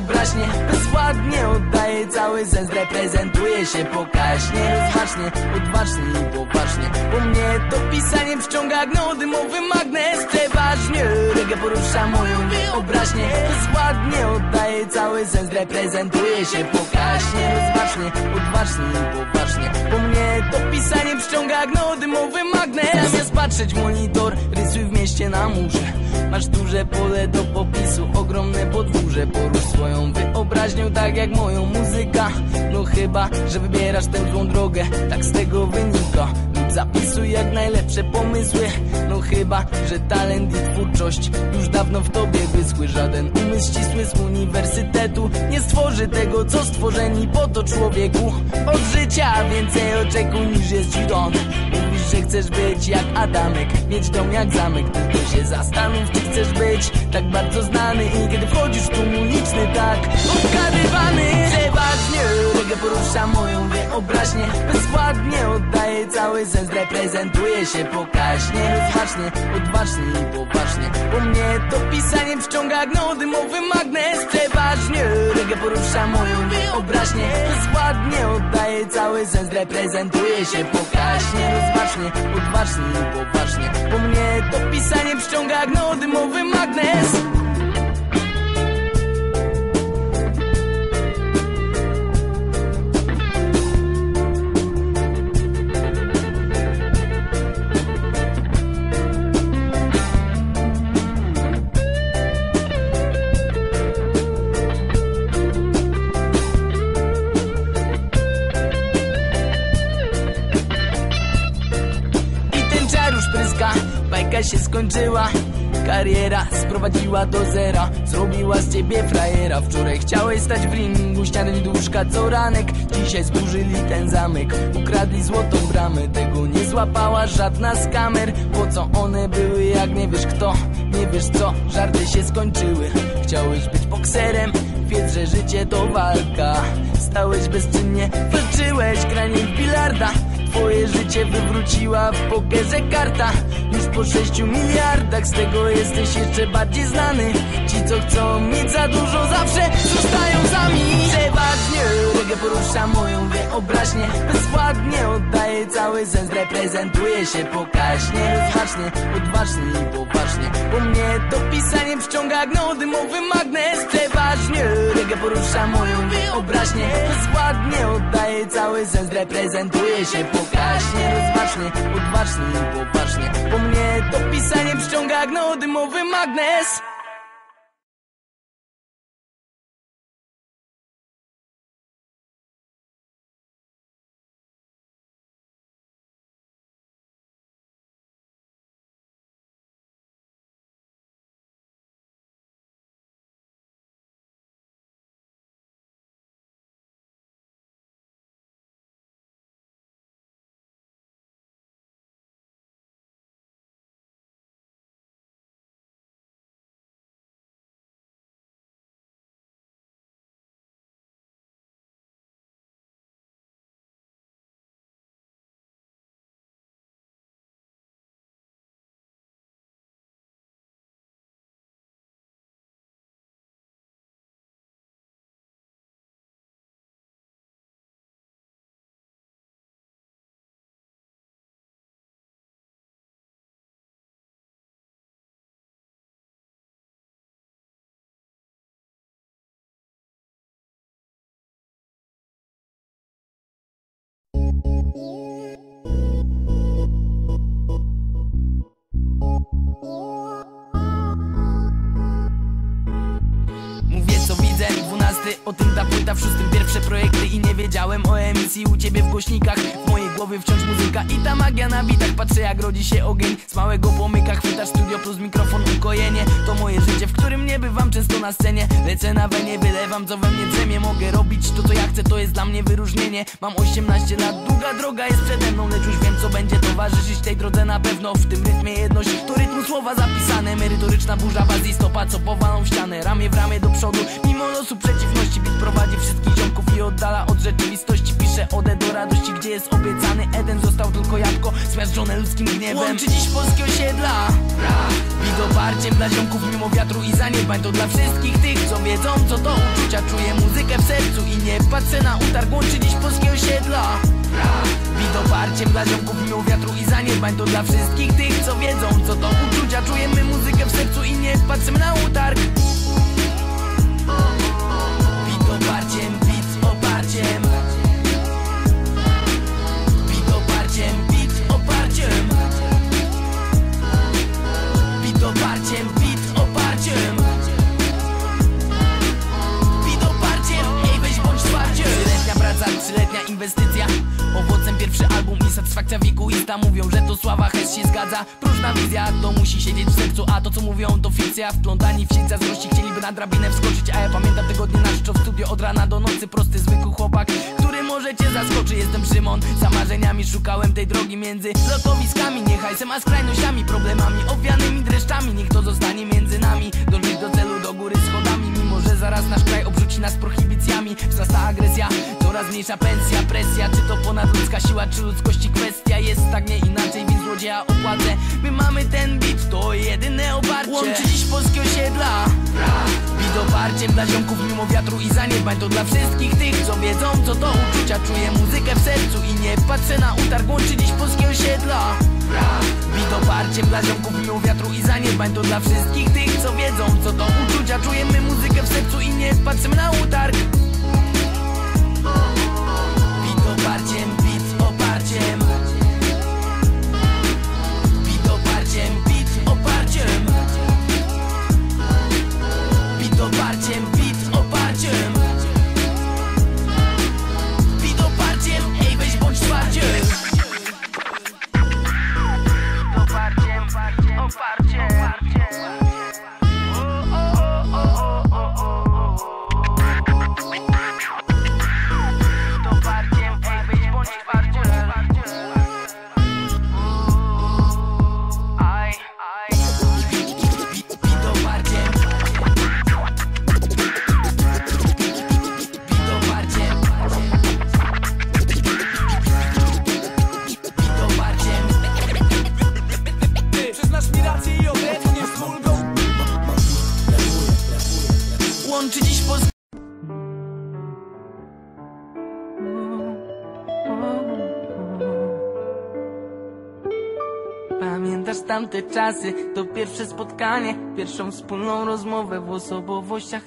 wyobraźnię. Bezładnie oddaję cały sens Reprezentuję się pokaźnie. Rozważnie, odważnie i poważnie. Bo mnie to pisanie przyciąga gnodymowy magnes Przeważnie. Reggae porusza moją wyobraźnię. Bezładnie oddaję cały sens Reprezentuję się pokaźnie. Rozważnie, odważnie i poważnie. Bo mnie to pisanie przyciąga gnodymowy magnes. Zamiast patrzeć w monitor, rysuj w mieście na murze Masz duże pole do popisu, ogromne podwórze. Porusz swoją wyobraźnią tak jak moją muzyka. No chyba, że wybierasz tę złą drogę, tak z tego wynika. Lub zapisuj jak najlepsze pomysły. No chyba, że talent i twórczość już dawno w tobie wyschły. Żaden umysł ścisły z uniwersytetu nie stworzy tego, co stworzeni po to człowieku. Od życia więcej oczekuj niż jest ci Mówisz, że chcesz być jak Adamek Mieć dom jak zamek, tylko się zastanów Czy chcesz być tak bardzo znany. I kiedy wchodzisz w tłum uliczny tak Odgadywany. Przeważnie reggae porusza moją wyobraźnię. Bezwładnie oddaję cały sens Reprezentuję się pokaźnie. Rozważnie, odważnie i poważnie. Bo mnie to pisanie przyciąga gnodymowy magnes. Przeważnie reggae porusza moją wyobraźnię Bezwładnie oddaję cały sens Reprezentuję się pokaźnie. Rozważnie, odważnie i poważnie. Bo mnie to pisanie przyciąga gnodymowy magnes bajka się skończyła Kariera sprowadziła do zera. Zrobiła z ciebie frajera. Wczoraj chciałeś stać w ringu Ściany łóżka co ranek. Dzisiaj zburzyli ten zamek Ukradli złotą bramę. Tego nie złapała żadna z kamer. Po co one były jak nie wiesz kto? Nie wiesz co, żarty się skończyły. Chciałeś być bokserem Wiedz, że życie to walka. Stałeś bezczynnie Walczyłeś granie w bilarda. Twoje życie wywróciła w pokerze karta. Już po sześciu miliardach Z tego jesteś jeszcze bardziej znany. Ci co chcą mieć za dużo Zawsze zostają sami. Przeważnie reggae porusza moją wyobraźnię. Bezwładnie oddaję cały sens Reprezentuję się pokaźnie. Rozważnie, odważnie i poważnie. Bo mnie to pisanie przyciąga gnodymowy magnes. Przeważnie reggae porusza moją wyobraźnię. Bezwładnie oddaję cały sens Reprezentuję się pokaźnie Rozważnie, odważnie i poważnie Bo mnie to pisanie przyciąga gnodymowy magnes dwunasty o tym ta płyta W szóstym pierwsze projekty i nie wiedziałem o emisji u ciebie w głośnikach. W mojej głowie wciąż muzyka i ta magia na bitach. Patrzę jak rodzi się ogień, z małego pomyka. Chwytasz studio plus mikrofon, ukojenie. To moje życie, w którym nie bywam często na scenie. Lecę na wenie, wylewam co we mnie Mogę robić to co ja chcę, to jest dla mnie wyróżnienie. Mam 18 lat, długa droga jest przede mną Lecz już wiem co będzie towarzyszyć tej drodze na pewno. W tym rytmie jedność, to rytmu słowa zapisane. Merytoryczna burza bazji stopa, co powalą w ścianę Ramię w ramię do przodu, mimo losu przeciwności Bit prowadzi wszystkich tylko jabłko, zmiażdżone ludzkim gniewem. Łączy dziś polskie osiedla. Bit oparciem dla ziomków mimo wiatru i zaniedbań. To dla wszystkich tych, co wiedzą co to uczucia. Czuję muzykę w sercu i nie patrzę na utarg. Łączy dziś polskie osiedla. Bit oparciem dla ziomków mimo wiatru i zaniedbań. To dla wszystkich tych, co wiedzą co to uczucia. Czujemy muzykę w sercu i nie patrzymy na utarg i satysfakcja Mówią, że to sława, hez się zgadza. Próżna wizja, to musi siedzieć w sercu A to co mówią to fikcja. Wplątani w sieć zazdrości chcieliby na drabinę wskoczyć A ja pamiętam tygodnie na czczo w studio od rana do nocy. Prosty, zwykły chłopak, który może cię zaskoczy. Jestem Szymon, za marzeniami szukałem tej drogi między Lokowiskami, nie hajsem, a skrajnościami Problemami, owianymi dreszczami. Niech to zostanie między nami. Dążyć do celu, do góry schodami zaraz nasz kraj obrzuci nas prohibicjami. Wzrasta agresja, coraz mniejsza pensja Presja, czy to ponadludzka siła, czy ludzkości kwestia? Jest tak nie inaczej, więc złodzieja opłacę. My mamy ten bit, to jedyne oparcie. Łączy dziś polskie osiedla. Bit oparciem dla ziomków mimo wiatru i zaniedbań To dla wszystkich tych, co wiedzą co to uczucia. Czuję muzykę w sercu i nie patrzę na utarg. Łączy dziś polskie osiedla. Bit oparciem dla ziomków mimo wiatru i zaniedbań. To dla wszystkich tych, co wiedzą co to uczucia. Czujemy muzykę w sercu i nie patrzymy na utarg. Bit oparciem, Dziś Pamiętasz tamte czasy, to pierwsze spotkanie Pierwszą wspólną rozmowę w osobowościach